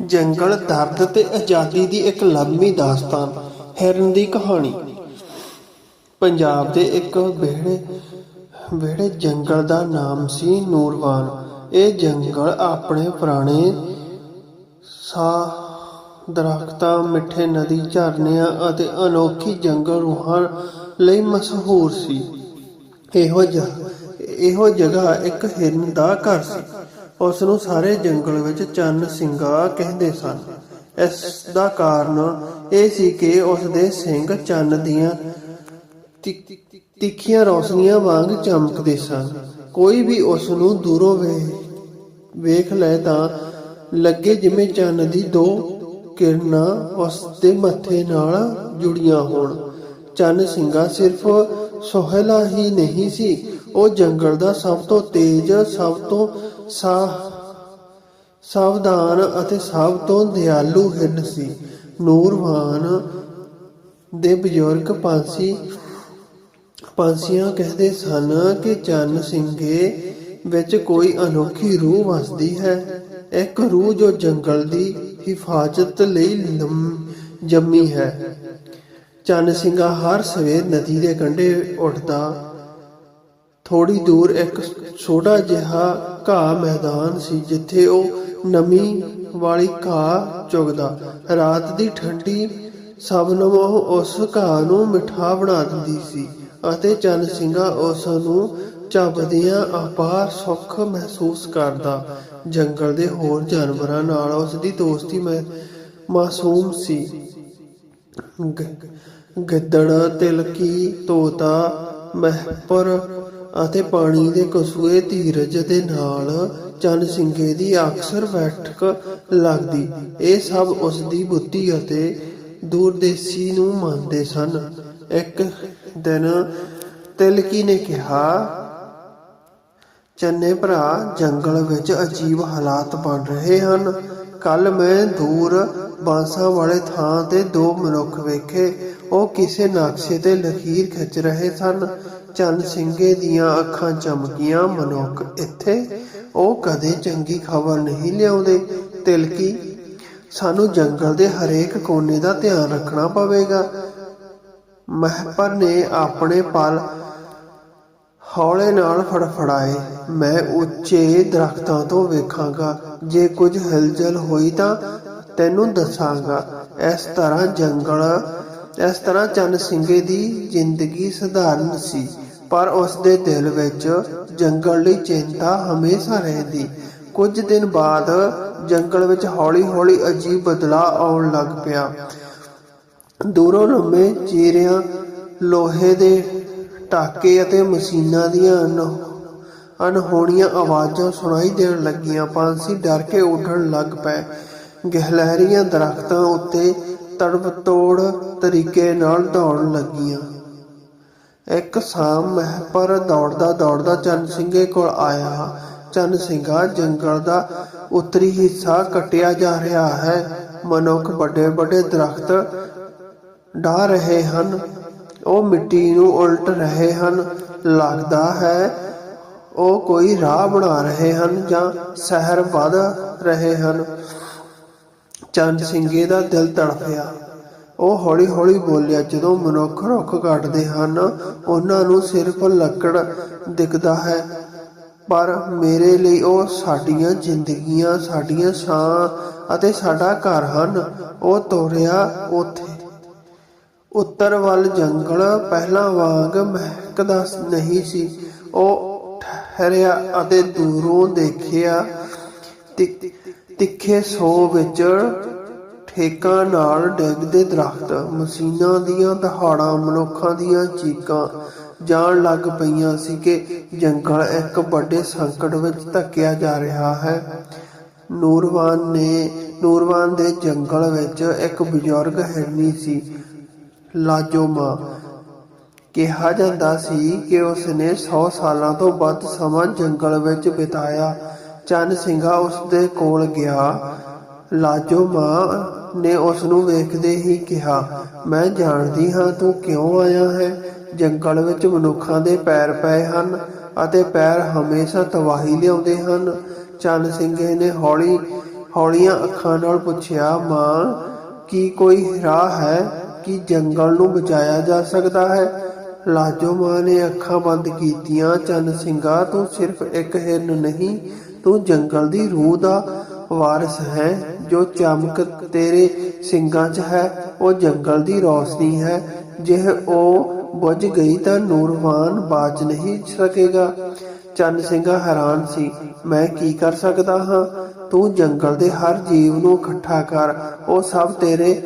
ਜੰਗਲ, ਦਰਦ ਤੇ ਆਜ਼ਾਦੀ ਦੀ ਇੱਕ ਲੰਮੀ ਦਾਸਤਾਨ। ਹਿਰਨ ਦੀ ਕਹਾਣੀ। ਪੰਜਾਬ ਦੇ ਇੱਕ ਵਿਹੜੇ ਵਿਹੜੇ ਜੰਗਲ ਦਾ ਨਾਮ ਸੀ ਨੂਰਵਾਨ। ਇਹ ਜੰਗਲ ਆਪਣੇ ਪੁਰਾਣੇ ਸਾਹ ਦਰਖਤਾਂ, ਮਿੱਠੇ ਨਦੀ ਝਰਨਿਆਂ ਅਤੇ ਅਨੋਖੀ ਜੰਗਲ ਰੂਹਾਂ ਲਈ ਮਸ਼ਹੂਰ ਸੀ। ਇਹੋ ਜਿਹਾ ਇਹੋ ਜਗ੍ਹਾ ਇੱਕ ਹਿਰਨ ਦਾ ਘਰ ਸੀ। ਉਸ ਨੂੰ ਸਾਰੇ ਜੰਗਲ ਵਿੱਚ ਚੰਨ ਸਿੰਘਾ ਕਹਿੰਦੇ ਸਨ। ਇਸ ਦਾ ਕਾਰਨ ਇਹ ਸੀ ਕਿ ਉਸ ਦੇ ਸਿੰਘ ਚੰਨ ਦੀਆਂ ਤਿੱਖੀਆਂ ਰੌਸ਼ਨੀਆਂ ਵਾਂਗ ਚਮਕਦੇ ਸਨ। ਕੋਈ ਵੀ ਉਸ ਨੂੰ ਦੂਰੋਂ ਵੇਖ ਲੈ ਤਾਂ ਲੱਗੇ ਜਿਵੇਂ ਚੰਨ ਦੀ ਦੋ ਕਿਰਨਾਂ ਉਸ ਦੇ ਮੱਥੇ ਨਾਲ ਜੁੜੀਆਂ ਹੋਣ। ਚੰਨ ਸਿੰਘਾ ਸਿਰਫ ਸੋਹਲਾ ਹੀ ਨਹੀਂ ਸੀ। ਉਹ ਜੰਗਲ ਦਾ ਸਭ ਤੋਂ ਤੇਜ਼, ਸਭ ਤੋਂ ਸਾਵਧਾਨ ਅਤੇ ਸਭ ਤੋਂ ਦਿਆਲੂ ਹਿਰਨ ਸੀ। ਨੂਰਵਾਨ ਦੇ ਬਜ਼ੁਰਗ ਪੰਛੀ ਪੰਛੀਆਂ ਕਹਿੰਦੇ ਸਨ ਕਿ ਚੰਨ ਸਿੰਘੇ ਵਿੱਚ ਕੋਈ ਅਨੋਖੀ ਰੂਹ ਵਸਦੀ ਹੈ। ਇੱਕ ਰੂਹ ਜੋ ਜੰਗਲ ਦੀ ਹਿਫਾਜ਼ਤ ਲਈ ਲੰਮ- ਜੰਮੀ ਹੈ। ਚੰਨ ਸਿੰਘਾ ਹਰ ਸਵੇਰ ਨਦੀ ਦੇ ਕੰਢੇ ਉੱਠਦਾ ਥੋੜੀ ਦੂਰ ਇੱਕ ਛੋਟਾ ਜਿਹਾ ਘਾਹ ਮੈਦਾਨ ਸੀ, ਜਿੱਥੇ ਉਹ ਨਮੀ ਵਾਲੀ ਘਾਹ ਚੁਗਦਾ। ਰਾਤ ਦੀ ਠੰਡੀ ਸਬਨਮ ਉਹ ਉਸ ਘਾਹ ਨੂੰ ਮਿੱਠਾ ਬਣਾ ਦਿੰਦੀ ਸੀ ਅਤੇ ਚੰਨ ਸਿੰਘਾ ਉਸ ਨੂੰ ਚੱਬਦਿਆਂ ਅਪਾਰ ਸੁੱਖ ਮਹਿਸੂਸ ਕਰਦਾ। ਜੰਗਲ ਦੇ ਹੋਰ ਜਾਨਵਰਾਂ ਨਾਲ ਉਸ ਦੀ ਦੋਸਤੀ ਮੈਂ ਮਾਸੂਮ ਸੀ। ਗ- ਗਿੱਦੜ, ਤਿਲਕੀ, ਤੋਤਾ, ਮਹਿਪਰ ਅਤੇ ਪਾਣੀ ਦੇ ਕਸੂਏ ਧੀਰਜ ਦੇ ਨਾਲ ਚੰਨ ਸਿੰਘੇ ਦੀ ਅਕਸਰ ਬੈਠਕ ਲੱਗਦੀ। ਇਹ ਸਭ ਉਸ ਦੀ ਬੁੱਧੀ ਅਤੇ ਦੂਰਦੇਸ਼ੀ ਨੂੰ ਮੰਨਦੇ ਸਨ। ਇੱਕ ਦਿਨ ਤਿਲਕੀ ਨੇ ਕਿਹਾ, ਚੰਨੇ ਭਰਾ, ਜੰਗਲ ਵਿੱਚ ਅਜੀਬ ਹਾਲਾਤ ਬਣ ਰਹੇ ਹਨ। ਕੱਲ ਮੈਂ ਦੂਰ ਬਾਂਸਾਂ ਵਾਲੇ ਥਾਂ ਤੇ ਦੋ ਮਨੁੱਖ ਵੇਖੇ। ਉਹ ਕਿਸੇ ਨਕਸ਼ੇ ਤੇ ਲਕੀਰ ਖਿੱਚ ਰਹੇ ਸਨ। ਚੰਨ ਸਿੰਘੇ ਦੀਆਂ ਅੱਖਾਂ ਚਮਕੀਆਂ ਮਨੁੱਖ ਇੱਥੇ। ਉਹ ਕਦੇ ਚੰਗੀ ਖਬਰ ਨਹੀਂ ਲਿਆਉਂਦੇ। ਤਿਲਕੀ, ਸਾਨੂੰ ਜੰਗਲ ਦੇ ਹਰੇਕ ਕੋਨੇ ਦਾ ਧਿਆਨ ਰੱਖਣਾ ਪਵੇਗਾ। ਮਹਿਪਰ ਨੇ ਆਪਣੇ ਪਲ ਹੌਲੇ ਨਾਲ ਫੜਫੜਾਏ। ਮੈਂ ਉੱਚੇ ਦਰਖਤਾਂ ਤੋਂ ਵੇਖਾਂਗਾ। ਜੇ ਕੁਝ ਹਿਲਜਲ ਹੋਈ ਤਾਂ ਤੈਨੂੰ ਦੱਸਾਂਗਾ, ਇਸ ਤਰ੍ਹਾਂ ਜੰਗਲ, ਇਸ ਤਰ੍ਹਾਂ ਚੰਨ ਸਿੰਘੇ ਦੀ ਜ਼ਿੰਦਗੀ ਸਧਾਰਨ ਸੀ, ਪਰ ਉਸ ਦੇ ਦਿਲ ਵਿੱਚ ਜੰਗਲ ਲਈ ਚਿੰਤਾ ਹਮੇਸ਼ਾ ਰਹਿੰਦੀ। ਕੁਝ ਦਿਨ ਬਾਅਦ ਜੰਗਲ ਵਿੱਚ ਹੌਲੀ-ਹੌਲੀ ਅਜੀਬ ਬਦਲਾਅ ਆਉਣ ਲੱਗ ਪਿਆ। ਦੂਰੋਂ ਲੰਮੇ ਚੀਰਿਆਂ, ਲੋਹੇ ਦੇ ਟਾਕੇ ਅਤੇ ਮਸ਼ੀਨਾਂ ਦੀਆਂ ਅਨ- ਅਨਹੋਣੀਆਂ ਆਵਾਜ਼ਾਂ ਸੁਣਾਈ ਦੇਣ ਲੱਗੀਆਂ। ਪੰਛੀ ਡਰ ਕੇ ਉੱਡਣ ਲੱਗ ਪਏ। ਗਹਿਲਹਿਰੀਆਂ ਦਰਖਤਾਂ ਉੱਤੇ ਤੜਪ-ਤੋੜ ਤਰੀਕੇ ਨਾਲ ਦੌੜਨ ਲੱਗੀਆਂ। ਇੱਕ ਸ਼ਾਮ ਮਹਿਪਰ ਦੌੜਦਾ ਦੌੜਦਾ ਚੰਨ ਸਿੰਘੇ ਕੋਲ ਆਇਆ। ਚੰਨ ਸਿੰਘਾ ਜੰਗਲ ਦਾ ਉੱਤਰੀ ਹਿੱਸਾ ਕੱਟਿਆ ਜਾ ਰਿਹਾ ਹੈ। ਮਨੁੱਖ ਵੱਡੇ ਵੱਡੇ ਦਰਖਤ ਢਾ ਰਹੇ ਹਨ। ਉਹ ਮਿੱਟੀ ਨੂੰ ਉਲਟ ਰਹੇ ਹਨ। ਲੱਗਦਾ ਹੈ ਉਹ ਕੋਈ ਰਾਹ ਬਣਾ ਰਹੇ ਹਨ ਜਾਂ ਸ਼ਹਿਰ ਵਧ ਰਹੇ ਹਨ। ਚੰਦ ਸਿੰਘੇ ਦਾ ਦਿਲ ਤੜਫਿਆ। ਉਹ ਹੌਲੀ ਹੌਲੀ ਬੋਲਿਆ, ਜਦੋਂ ਮਨੁੱਖ ਰੁੱਖ ਕੱਟਦੇ ਹਨ, ਉਹਨਾਂ ਨੂੰ ਸਿਰਫ ਲੱਕੜ ਦਿਖਦਾ ਹੈ। ਪਰ ਮੇਰੇ ਲਈ ਉਹ ਸਾਡੀਆਂ ਜ਼ਿੰਦਗੀਆਂ, ਸਾਡੀਆਂ ਸਾਹ ਅਤੇ ਸਾਡਾ ਘਰ ਹਨ। ਉਹ ਤੋਰਿਆ ਉਥੇ। ਉੱਤਰ ਵੱਲ ਜੰਗਲ ਪਹਿਲਾਂ ਵਾਂਗ ਮਹਿਕਦਾ ਨਹੀਂ ਸੀ। ਉਹ ਠਹਿਰਿਆ ਅਤੇ ਦੂਰੋਂ ਦੇਖਿਆ ਤਿੱਖੇ ਸੋ ਵਿੱਚ ਠੇਕਾਂ ਨਾਲ ਡਿੱਗਦੇ ਦਰਖਤ, ਮਸ਼ੀਨਾਂ ਦੀਆਂ ਦਹਾੜਾਂ, ਮਨੁੱਖਾਂ ਦੀਆਂ ਚੀਕਾਂ ਜਾਣ ਲੱਗ ਪਈਆਂ ਸੀ ਕਿ ਜੰਗਲ ਇੱਕ ਵੱਡੇ ਸੰਕਟ ਵਿੱਚ ਧੱਕਿਆ ਜਾ ਰਿਹਾ ਹੈ। ਨੂਰਵਾਨ ਨੇ, ਨੂਰਵਾਨ ਦੇ ਜੰਗਲ ਵਿੱਚ ਇੱਕ ਬਜ਼ੁਰਗ ਹਿਰਨੀ ਸੀ, ਲਾਜੋਮਾ। ਕਿਹਾ ਜਾਂਦਾ ਸੀ ਕਿ ਉਸ ਨੇ 100 ਸਾਲਾਂ ਤੋਂ ਵੱਧ ਸਮਾਂ ਜੰਗਲ ਵਿੱਚ ਬਿਤਾਇਆ। ਚੰਨ ਸਿੰਘਾ ਉਸ ਦੇ ਕੋਲ ਗਿਆ। ਲਾਜੋ ਮਾਂ, ਨੇ ਉਸ ਨੂੰ ਵੇਖਦੇ ਹੀ ਕਿਹਾ, ਮੈਂ ਜਾਣਦੀ ਹਾਂ ਤੂੰ ਕਿਉਂ ਆਇਆ ਹੈ। ਜੰਗਲ ਵਿੱਚ ਮਨੁੱਖਾਂ ਦੇ ਪੈਰ ਪਏ ਹਨ ਅਤੇ ਪੈਰ ਹਮੇਸ਼ਾ ਤਬਾਹੀ ਲਿਆਉਂਦੇ ਹਨ। ਚੰਨ ਸਿੰਘੇ ਨੇ ਹੌਲੀ, ਹੌਲੀਆਂ ਅੱਖਾਂ ਨਾਲ ਪੁੱਛਿਆ, ਮਾਂ, ਕੀ ਕੋਈ ਰਾਹ ਹੈ ਕਿ ਜੰਗਲ ਨੂੰ ਬਚਾਇਆ ਜਾ ਸਕਦਾ ਹੈ? ਲਾਜੋ ਮਾਂ ਨੇ ਅੱਖਾਂ ਬੰਦ ਕੀਤੀਆਂ, ਚੰਨ ਸਿੰਘਾ, ਤੂੰ ਸਿਰਫ ਇੱਕ ਹਿਰਨ ਨਹੀਂ ਤੂੰ ਜੰਗਲ ਦੀ ਰੂਹ ਦਾ ਵਾਰਿਸ ਹੈ, ਜੋ ਚਮਕ ਤੇਰੇ ਸਿੰਘਾਂ 'ਚ ਹੈ, ਉਹ ਜੰਗਲ ਦੀ ਰੌਸ਼ਨੀ ਹੈ। ਜੇ ਉਹ ਬੁਝ ਗਈ ਤਾਂ ਨੂਰਵਾਨ ਬਾਜ ਨਹੀਂ ਸਕੇਗਾ। ਚੰਨ ਸਿੰਘਾ ਹੈਰਾਨ ਸੀ, ਮੈਂ ਕੀ ਕਰ ਸਕਦਾ ਹਾਂ? ਤੂੰ ਜੰਗਲ ਦੇ ਹਰ ਜੀਵ ਨੂੰ ਇਕੱਠਾ ਕਰ, ਉਹ ਸਭ ਤੇਰੇ,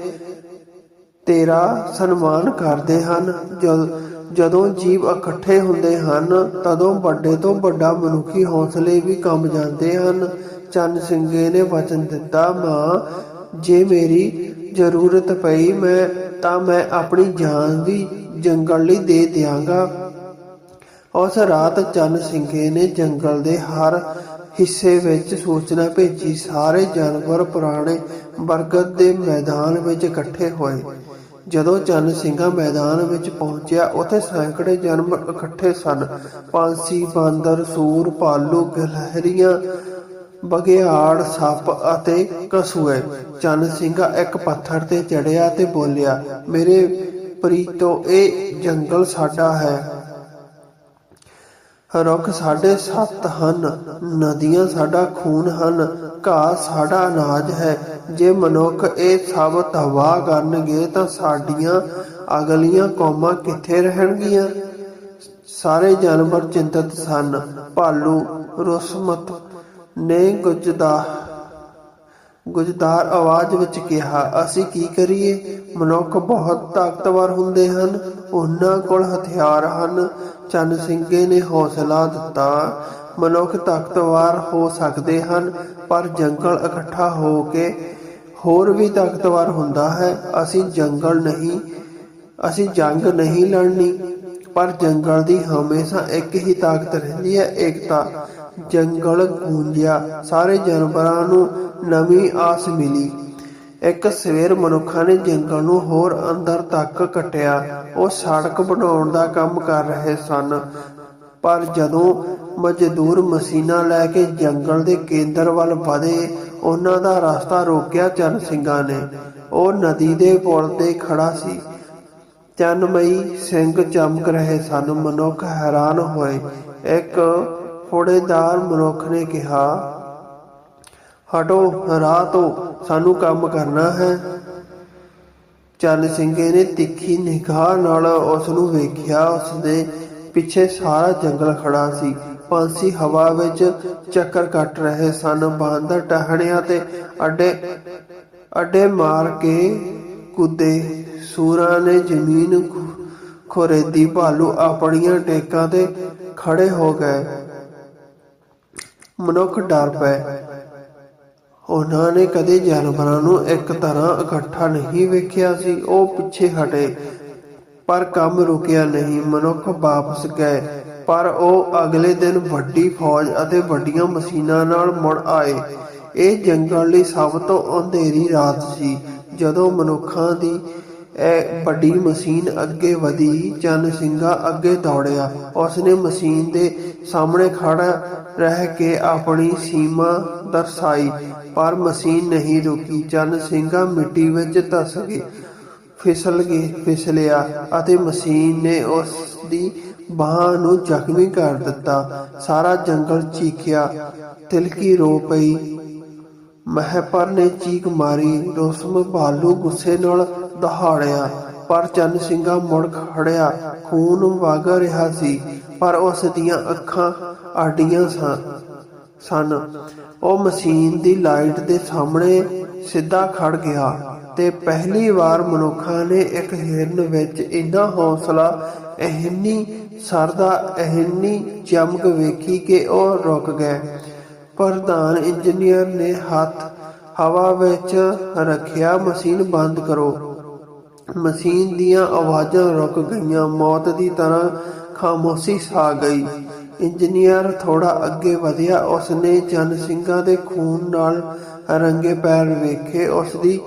ਤੇਰਾ ਸਨਮਾਨ ਕਰਦੇ ਹਨ। ਜਦ ਜਦੋਂ ਜੀਵ ਇਕੱਠੇ ਹੁੰਦੇ ਹਨ, ਤਦੋਂ ਵੱਡੇ ਤੋਂ ਵੱਡਾ ਮਨੁੱਖੀ ਹੌਸਲੇ ਵੀ ਕੰਮ ਜਾਂਦੇ ਹਨ। ਚੰਨ ਸਿੰਘੇ ਨੇ ਵਚਨ ਦਿੱਤਾ, ਮਾਂ, ਜੇ ਮੇਰੀ ਜ਼ਰੂਰਤ ਪਈ ਮੈਂ, ਤਾਂ ਮੈਂ ਆਪਣੀ ਜਾਨ ਵੀ ਜੰਗਲ ਲਈ ਦੇ ਦਿਆਂਗਾ। ਉਸ ਰਾਤ ਚੰਨ ਸਿੰਘੇ ਨੇ ਜੰਗਲ ਦੇ ਹਰ ਹਿੱਸੇ ਵਿੱਚ ਸੂਚਨਾ ਭੇਜੀ। ਸਾਰੇ ਜਾਨਵਰ ਪੁਰਾਣੇ ਬਰਗਦ ਦੇ ਮੈਦਾਨ ਵਿੱਚ ਇਕੱਠੇ ਹੋਏ। ਜਦੋਂ ਚੰਨ ਸਿੰਘਾ ਮੈਦਾਨ ਵਿੱਚ ਪਹੁੰਚਿਆ, ਉੱਥੇ ਸੈਂਕੜੇ ਜਨਮ ਇਕੱਠੇ ਸਨ। ਪੰਛੀ ਬਾਂਦਰ, ਸੂਰ, ਪਾਲੂ, ਗਲਹਰੀਆਂ ਬਗਿਆੜ ਸੱਪ ਅਤੇ ਕਸੂਏ। ਚੰਨ ਸਿੰਘਾ ਇੱਕ ਪੱਥਰ ਤੇ ਚੜਿਆ ਤੇ ਬੋਲਿਆ, ਮੇਰੇ ਪ੍ਰੀਤੋ, ਇਹ ਜੰਗਲ ਸਾਡਾ ਹੈ। ਰੁੱਖ ਸਾਡੇ ਸੱਤ ਹਨ, ਨਦੀਆਂ ਸਾਡਾ ਖੂਨ ਹਨ, ਘਾਹ ਸਾਡਾ ਅਨਾਜ ਹੈ। ਜੇ ਮਨੁੱਖ ਇਹ ਸਭ ਤਬਾਹ ਕਰਨਗੇ ਤਾਂ ਸਾਡੀਆਂ ਅਗਲੀਆਂ ਕੌਮਾਂ ਕਿੱਥੇ ਰਹਿਣਗੀਆਂ? ਸਾਰੇ ਜਾਨਵਰ ਚਿੰਤਤ ਸਨ। ਭਾਲੂ ਰੁਸਮਤ ਨੇ ਗੁਜਦਾ ਗੁਜਦਾਰ ਆਵਾਜ਼ ਵਿੱਚ ਕਿਹਾ, ਅਸੀਂ ਕੀ ਕਰੀਏ? ਮਨੁੱਖ ਬਹੁਤ ਤਾਕਤਵਰ ਹੁੰਦੇ ਹਨ। ਉਹਨਾਂ ਕੋਲ ਹਥਿਆਰ ਹਨ। ਚੰਨ ਸਿੰਘੇ ਨੇ ਹੌਸਲਾ ਦਿੱਤਾ। ਮਨੁੱਖ ਤਾਕਤਵਰ ਹੋ ਸਕਦੇ ਹਨ। ਪਰ ਜੰਗਲ ਇਕੱਠਾ ਹੋ ਕੇ ਹੋਰ ਵੀ ਤਾਕਤਵਰ ਹੁੰਦਾ ਹੈ। ਅਸੀਂ ਜੰਗਲ ਨਹੀਂ, ਅਸੀਂ ਜੰਗ ਨਹੀਂ ਲੜਨੀ, ਪਰ ਜੰਗਲ ਦੀ ਹਮੇਸ਼ਾ ਇੱਕ ਹੀ ਤਾਕਤ ਰਹਿੰਦੀ ਹੈ, ਏਕਤਾ। ਜੰਗਲ ਗੂੰਜਿਆ, ਸਾਰੇ ਜਾਨਵਰਾਂ ਨੂੰ ਨਵੀਂ ਆਸ ਮਿਲੀ। ਇੱਕ ਸਵੇਰ ਮਨੁੱਖਾਂ ਨੇ ਜੰਗਲ ਨੂੰ ਹੋਰ ਅੰਦਰ ਤੱਕ ਕੱਟਿਆ। ਉਹ ਸੜਕ ਬਣਾਉਣ ਦਾ ਕੰਮ ਕਰ ਰਹੇ ਸਨ, ਪਰ ਜਦੋਂ ਮਜ਼ਦੂਰ ਮਸ਼ੀਨਾਂ ਲੈ ਕੇ ਜੰਗਲ ਦੇ ਕੇਂਦਰ ਵੱਲ ਵਧੇ, ਉਹਨਾਂ ਦਾ ਰਸਤਾ ਰੋਕਿਆ ਚੰਨ ਸਿੰਘਾਂ ਨੇ। ਉਹ ਨਦੀ ਦੇ ਪੁਲ ਤੇ ਖੜਾ ਸੀ। ਚੰਨਮਈ ਸਿੰਘ ਚਮਕ ਰਹੇ ਸਨ, ਮਨੁੱਖ ਹੈਰਾਨ ਹੋਏ। ਇੱਕ ਫੋੜੇਦਾਰ ਮਨੁੱਖ ਨੇ ਕਿਹਾ, ਹਟੋ, ਰਾਹ ਤੋਂ ਸਾਨੂੰ ਕੰਮ ਕਰਨਾ ਹੈ। ਚੰਨ ਸਿੰਘੇ ਨੇ ਤਿੱਖੀ ਨਿਗਾਹ ਨਾਲ ਉਸ ਨੂੰ ਵੇਖਿਆ। ਉਸ ਦੇ ਪਿੱਛੇ ਸਾਰਾ ਜੰਗਲ ਖੜਾ ਸੀ। ਪੰਛੀ ਹਵਾ ਵਿੱਚ ਚੱਕਰ ਕੱਟ ਰਹੇ ਸਨ। ਬਾਂਦਰ ਟਹਿਣਿਆਂ ਤੇ ਅੱਡੇ ਅੱਡੇ ਮਾਰ ਕੇ ਕੁੱਦੇ ਸੂਰਾਂ ਨੇ ਜ਼ਮੀਨ ਖੁ- ਭਾਲੂ ਆਪਣੀਆਂ ਟੇਕਾਂ ਤੇ ਖੜੇ ਹੋ ਗਏ। ਮਨੁੱਖ ਡਰ ਪਏ। ਉਹਨਾਂ ਨੇ ਕਦੇ ਜਾਨਵਰਾਂ ਨੂੰ ਇੱਕ ਤਰ੍ਹਾਂ ਇਕੱਠਾ ਨਹੀਂ ਵੇਖਿਆ ਸੀ। ਉਹ ਪਿੱਛੇ ਹਟੇ, ਪਰ ਕੰਮ ਰੁਕਿਆ ਨਹੀਂ। ਮਨੁੱਖ ਵਾਪਸ ਗਏ। ਪਰ ਉਹ ਅਗਲੇ ਦਿਨ ਵੱਡੀ ਫੌਜ ਅਤੇ ਵੱਡੀਆਂ ਮਸ਼ੀਨਾਂ ਨਾਲ ਮੁੜ ਆਏ। ਇਹ ਜੰਗਲ ਲਈ ਸਭ ਤੋਂ ਅੰਧੇਰੀ ਰਾਤ ਸੀ, ਜਦੋਂ ਮਨੁੱਖਾਂ ਦੀ ਇਹ ਵੱਡੀ ਮਸ਼ੀਨ ਅੱਗੇ ਵਧੀ, ਚੰਨ ਸਿੰਘਾ ਅੱਗੇ ਦੌੜਿਆ। ਉਸਨੇ ਮਸ਼ੀਨ ਦੇ ਸਾਹਮਣੇ ਖੜਾ ਰਹਿ ਕੇ ਆਪਣੀ ਸੀਮਾ ਦਰਸਾਈ, ਪਰ ਮਸ਼ੀਨ ਨਹੀਂ ਰੁਕੀ। ਚੰਨ ਸਿੰਘਾ ਮਿੱਟੀ ਵਿੱਚ ਧਸ ਗਏ, ਫਿਸਲ ਗਏ, ਫਿਸਲਿਆ ਅਤੇ ਮਸ਼ੀਨ ਨੇ ਉਸ ਦੀ ਬਾਹ ਨੂੰ ਜ਼ਖਮੀ ਕਰ ਦਿੱਤਾ। ਸਾਰਾ ਜੰਗਲ ਚੀਖਿਆ। ਤਿਲਕੀ ਰੋ ਪਈ। ਮਹਿਪਰ ਨੇ ਚੀਕ ਮਾਰੀ। ਰੋਸਮ ਭਾਲੂ ਗੁੱਸੇ ਨਾਲ ਦਹਾੜਿਆ। ਪਰ ਚੰਨ ਸਿੰਘਾ ਮੁੜ ਖੜਿਆ। ਖੂਨ ਵਗ ਰਿਹਾ ਸੀ। ਪਰ ਉਸ ਦੀਆਂ ਅੱਖਾਂ ਆਡੀਆਂ ਸਨ। ਉਹ ਮਸ਼ੀਨ ਦੀ ਲਾਈਟ ਦੇ ਸਾਹਮਣੇ ਸਿੱਧਾ ਖੜ ਗਿਆ। ਤੇ ਪਹਿਲੀ ਵਾਰ ਮਨੁੱਖਾਂ ਨੇ ਇੱਕ ਹਿਰਨ ਵਿੱਚ ਇੰਨਾ ਹੌਸਲਾ ਇਹਨੀ ਸਰਦਾ ਇਹਨੀ ਚਮਕ ਵੇਖੀ ਕਿ ਉਹ ਰੁਕ ਗਏ। ਪ੍ਰਧਾਨ ਇੰਜੀਨੀਅਰ ਨੇ ਹੱਥ, ਹਵਾ ਵਿੱਚ ਰੱਖਿਆ ਮਸ਼ੀਨ ਬੰਦ ਕਰੋ। ਮਸ਼ੀਨ ਦੀਆਂ ਆਵਾਜ਼ਾਂ ਰੁਕ ਗਈਆਂ, ਮੌਤ ਦੀ ਤਰ੍ਹਾਂ ਖਾਮੋਸ਼ੀ ਛਾ ਗਈ। ਇੰਜੀਨੀਅਰ ਥੋੜਾ ਅੱਗੇ ਵਧਿਆ, ਉਸਨੇ ਚੰਨ ਸਿੰਘਾਂ ਦੇ ਖੂਨ ਨਾਲ ਰੰਗੇ ਪੈਰ ਵੇਖੇ ਉਸ ਦੀ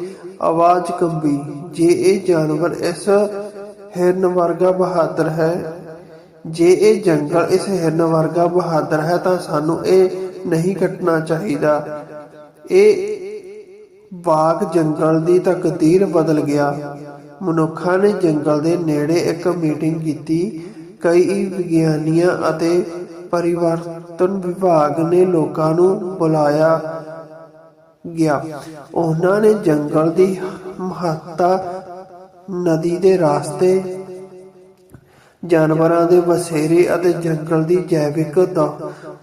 ਆਵਾਜ਼ ਕੰਬੀ, ਜੇ ਇਹ ਜਾਨਵਰ ਇਸ ਹਿਰਨ ਵਰਗਾ ਬਹਾਦਰ ਹੈ, ਜੇ ਇਹ ਜੰਗਲ ਇਸ ਹਿਰਨ ਵਰਗਾ ਬਹਾਦਰ ਹੈ, ਤਾਂ ਸਾਨੂੰ ਇਹ ਨਹੀਂ ਕੱਟਣਾ ਚਾਹੀਦਾ। ਇਹ ਬਾਗ ਜੰਗਲ ਦੀ ਤਕਦੀਰ ਬਦਲ ਗਿਆ। ਮਨੁੱਖਾਂ ਨੇ ਜੰਗਲ ਦੇ ਨੇੜੇ ਇੱਕ ਮੀਟਿੰਗ ਕੀਤੀ। ਕਈ ਵਿਗਿਆਨੀਆਂ ਅਤੇ ਪਰਿਵਰਤਨ ਵਿਭਾਗ ਨੇ ਲੋਕਾਂ ਨੂੰ ਬੁਲਾਇਆ। ਗਿਆ। ਉਹਨਾਂ ਨੇ ਜੰਗਲ ਦੀ ਮਹੱਤਤਾ ਨਦੀ ਦੇ ਰਾਸਤੇ ਜਾਨਵਰਾਂ ਦੇ ਵਸੇਰੇ ਅਤੇ ਜੰਗਲ ਦੀ ਜੈਵਿਕ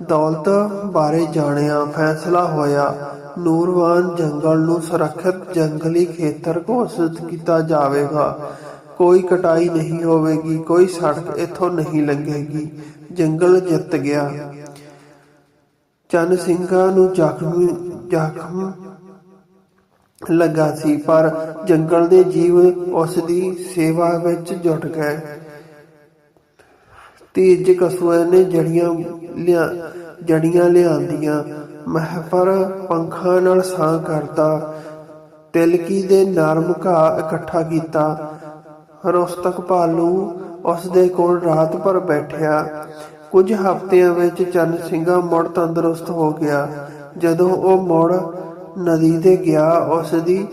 ਦੌਲਤ ਬਾਰੇ ਜਾਣਿਆ। ਫੈਸਲਾ ਹੋਇਆ, ਨੂਰਵਾਨ ਜੰਗਲ ਨੂੰ ਸੁਰੱਖਿਅਤ ਜੰਗਲੀ ਖੇਤਰ ਘੋਸ਼ਿਤ ਕੀਤਾ ਜਾਵੇਗਾ। ਕੋਈ ਕਟਾਈ ਨਹੀਂ ਹੋਵੇਗੀ, ਕੋਈ ਸੜਕ ਇੱਥੋਂ ਨਹੀਂ ਲੰਘੇਗੀ। ਜੰਗਲ ਜਿੱਤ ਗਿਆ। ਚੰਨ ਸਿੰਘਾਂ ਨੂੰ ਜ਼ਖਮੀ ਜ਼ਖਮ ਲੱਗਾ ਸੀ, ਪਰ ਜੰਗਲ ਦੇ ਜੀਵ ਉਸ ਦੀ ਸੇਵਾ ਵਿੱਚ ਜੁਟ ਗਏ। ਤੀਜ ਕਸੂਏ ਨੇ ਜੜੀਆਂ ਲਿਆ, ਜੜੀਆਂ ਲਿਆਂਦੀਆਂ। ਮਹਿਫਰ ਪੰਖਾਂ ਨਾਲ ਸਾਂ ਕਰਦਾ ਤਿਲਕੀ ਦੇ ਨਰਮ ਘਾਹ ਇਕੱਠਾ ਕੀਤਾ। ਰੋਸਤਕ ਭਾਲੂ ਉਸ ਦੇ ਕੋਲ ਰਾਤ ਭਰ ਬੈਠਿਆ। ਕੁਝ ਹਫ਼ਤਿਆਂ ਵਿੱਚ ਚੰਨ ਸਿੰਘਾ ਮੁੜ ਤੰਦਰੁਸਤ ਹੋ ਗਿਆ। ਜਦੋਂ ਉਹ ਮੁੜ ਨਦੀ ਤੇ ਗਿਆ ਉਸ ਦੀ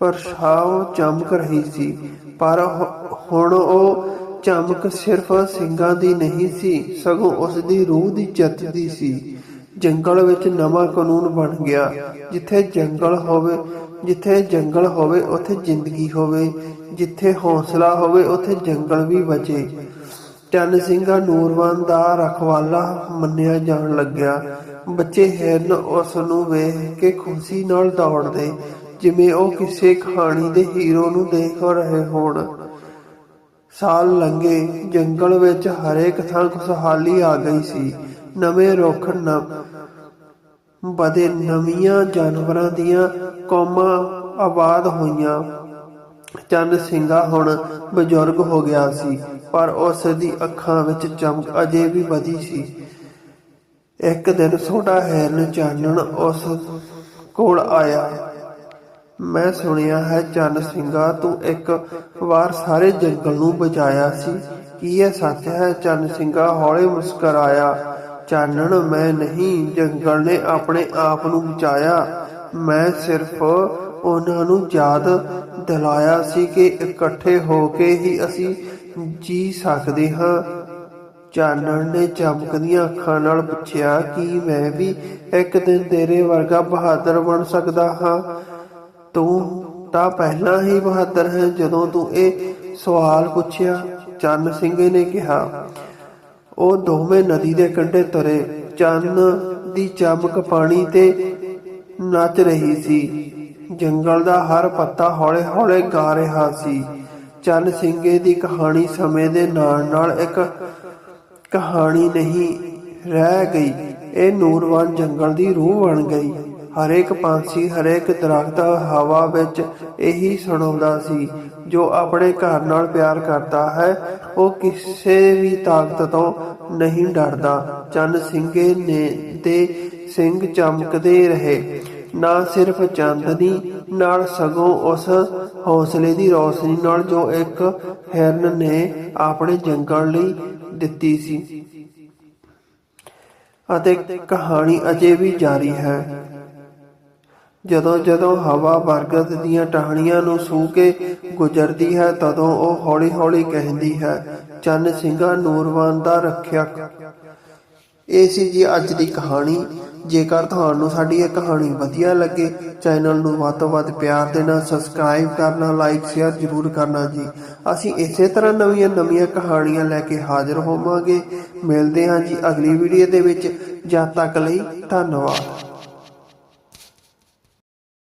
ਪਰਛਾਉ ਚਮਕ ਰਹੀ ਸੀ। ਪਰ ਹੁਣ ਉਹ ਚਮਕ ਸਿਰਫ ਸਿੰਘਾਂ ਦੀ ਨਹੀਂ ਸੀ, ਸਗੋਂ ਉਸ ਦੀ ਰੂਹ ਦੀ ਜਿੱਤ ਦੀ ਸੀ। ਜੰਗਲ ਵਿੱਚ ਨਵਾਂ ਕਾਨੂੰਨ ਬਣ ਗਿਆ। ਜਿੱਥੇ ਜੰਗਲ ਹੋਵੇ, ਜਿੱਥੇ ਜੰਗਲ ਹੋਵੇ, ਉੱਥੇ ਜ਼ਿੰਦਗੀ ਹੋਵੇ। ਜਿੱਥੇ ਹੌਸਲਾ ਹੋਵੇ, ਉੱਥੇ ਜੰਗਲ ਵੀ ਬਚੇ। ਚੰਨ ਸਿੰਘਾ ਨੂਰਵਾਨ ਦਾ ਰਖਵਾਲਾ ਮੰਨਿਆ ਜਾਣ ਲੱਗਿਆ। ਬੱਚੇ ਹਿਰਨ ਉਸ ਨੂੰ ਵੇਖ ਕੇ ਖੁਸ਼ੀ ਨਾਲ ਦੌੜਦੇ, ਜਿਵੇਂ ਉਹ ਕਿਸੇ ਕਹਾਣੀ ਦੇ ਹੀਰੋ ਨੂੰ ਦੇਖ ਰਹੇ ਹੋਣ। ਸਾਲ ਲੰਘੇ, ਜੰਗਲ ਵਿੱਚ ਹਰੇਕ ਥਾਂ ਖੁਸ਼ਹਾਲੀ ਆ ਗਈ ਸੀ। ਨਵੇਂ ਰੁੱਖ ਨ ਬਦੇ ਨਵੀਆਂ ਜਾਨਵਰਾਂ ਦੀਆਂ ਕੌਮਾਂ ਆਬਾਦ ਹੋਈਆਂ। ਚੰਦ ਸਿੰਘਾ ਹੁਣ ਬਜ਼ੁਰਗ ਹੋ ਗਿਆ ਸੀ, ਪਰ ਉਸ ਦੀ ਅੱਖਾਂ ਵਿੱਚ ਚਮਕ ਅਜੇ ਵੀ ਵਧੀ ਸੀ। ਇੱਕ ਦਿਨ ਛੋਟਾ ਹੈਰਨ ਚਾਨਣ ਉਸ ਕੋਲ ਆਇਆ। ਮੈਂ ਸੁਣਿਆ ਹੈ, ਚੰਨ ਸਿੰਘਾ, ਤੂੰ ਇੱਕ ਵਾਰ ਸਾਰੇ ਜੰਗਲ ਨੂੰ ਬਚਾਇਆ ਸੀ। ਕੀ ਇਹ ਸੱਚ ਹੈ? ਚੰਨ ਸਿੰਘਾ ਹੌਲੇ ਮੁਸਕਰਾਇਆ। ਚਾਨਣ, ਮੈਂ ਨਹੀਂ, ਜੰਗਲ ਨੇ ਆਪਣੇ ਆਪ ਨੂੰ ਬਚਾਇਆ। ਮੈਂ ਸਿਰਫ ਉਹਨਾਂ ਨੂੰ ਯਾਦ ਦਿਲਾਇਆ ਸੀ ਕਿ ਇਕੱਠੇ ਹੋ ਕੇ ਹੀ ਅਸੀਂ ਜੀ ਸਕਦੇ ਹਾਂ। ਚਾਨਣ ਨੇ ਚਮਕਦੀਆਂ ਅੱਖਾਂ ਨਾਲ ਪੁੱਛਿਆ ਕਿ ਮੈਂ ਵੀ ਇੱਕ ਦਿਨ ਤੇਰੇ ਵਰਗਾ ਬਹਾਦਰ ਬਣ ਸਕਦਾ ਹਾਂ। ਤੂੰ ਤਾਂ ਪਹਿਲਾਂ ਹੀ ਬਹਾਦਰ ਹੈ, ਜਦੋਂ ਤੂੰ ਇਹ ਸਵਾਲ ਪੁੱਛਿਆ, ਚੰਨ ਸਿੰਘ ਨੇ ਕਿਹਾ, ਉਹ ਦੋਵੇਂ ਨਦੀ ਦੇ ਕੰਢੇ ਤੁਰੇ। ਚੰਨ ਦੀ ਚਮਕ ਪਾਣੀ ਤੇ ਨੱਚ ਰਹੀ ਸੀ। ਜੰਗਲ ਦਾ ਹਰ ਪੱਤਾ ਹੌਲੇ-ਹੌਲੇ ਗਾ ਰਿਹਾ ਸੀ। ਚੰਨ ਸਿੰਘੇ ਦੀ ਕਹਾਣੀ ਸਮੇਂ ਦੇ ਨਾਲ ਨਾਲ ਇੱਕ ਕਹਾਣੀ ਨਹੀਂ ਰਹਿ ਗਈ। ਇਹ ਨੂਰਵਾਨ ਜੰਗਲ ਦੀ ਰੂਹ ਬਣ ਗਈ। ਹਰੇਕ ਪੰਛੀ ਹਰੇਕ ਦਰਖਤ ਹਵਾ ਵਿੱਚ ਇਹੀ ਸੁਣਾਉਂਦਾ ਸੀ, ਜੋ ਆਪਣੇ ਘਰ ਨਾਲ ਪਿਆਰ ਕਰਦਾ ਹੈ। ਉਹ ਕਿਸੇ ਵੀ ਤਾਕਤ ਤੋਂ ਨਹੀਂ ਡਰਦਾ। ਚੰਨ ਸਿੰਘੇ ਨੇ ਤੇ ਸਿੰਘ ਚਮਕਦੇ ਰਹੇ। ਨਾ ਸਿਰਫ ਚਾਂਦਨੀ ਨਾਲ ਸਗੋਂ ਉਸ ਹੌਸਲੇ ਦੀ ਰੌਸ਼ਨੀ ਨਾਲ ਜੋ ਇੱਕ ਹਿਰਨ ਨੇ ਆਪਣੇ ਜੰਗਲ ਲਈ ਦਿੱਤੀ ਸੀ। ਅਤੇ ਕਹਾਣੀ ਅਜੇ ਵੀ ਜਾਰੀ ਹੈ। ਜਦੋਂ ਜਦੋਂ ਹਵਾ ਬਰਗਦ ਦੀਆਂ ਟਾਹਣੀਆਂ ਨੂੰ ਸੂ ਕੇ ਗੁਜ਼ਰਦੀ ਹੈ, ਤਦੋਂ ਉਹ ਹੌਲੀ-ਹੌਲੀ ਕਹਿੰਦੀ ਹੈ, ਚੰਨ ਸਿੰਘਾ ਨੂਰਵਾਨ ਦਾ ਰੱਖਿਆ ਇਹ ਸੀ ਜੀ ਅੱਜ ਦੀ ਕਹਾਣੀ। ਜੇਕਰ ਤੁਹਾਨੂੰ ਸਾਡੀ ਇਹ ਕਹਾਣੀ ਵਧੀਆ ਲੱਗੇ, ਚੈਨਲ ਨੂੰ ਵੱਧ ਤੋਂ ਵੱਧ ਪਿਆਰ ਦੇਣਾ ਸਬਸਕ੍ਰਾਈਬ ਕਰਨਾ ਲਾਈਕ ਸ਼ੇਅਰ ਜ਼ਰੂਰ ਕਰਨਾ ਜੀ। ਅਸੀਂ ਇਸੇ ਤਰ੍ਹਾਂ ਨਵੀਆਂ ਨਵੀਆਂ ਕਹਾਣੀਆਂ ਲੈ ਕੇ ਹਾਜ਼ਰ ਹੋਵਾਂਗੇ। ਮਿਲਦੇ ਹਾਂ ਜੀ ਅਗਲੀ ਵੀਡੀਓ ਦੇ ਵਿੱਚ। ਜਦ ਤੱਕ ਲਈ ਧੰਨਵਾਦ।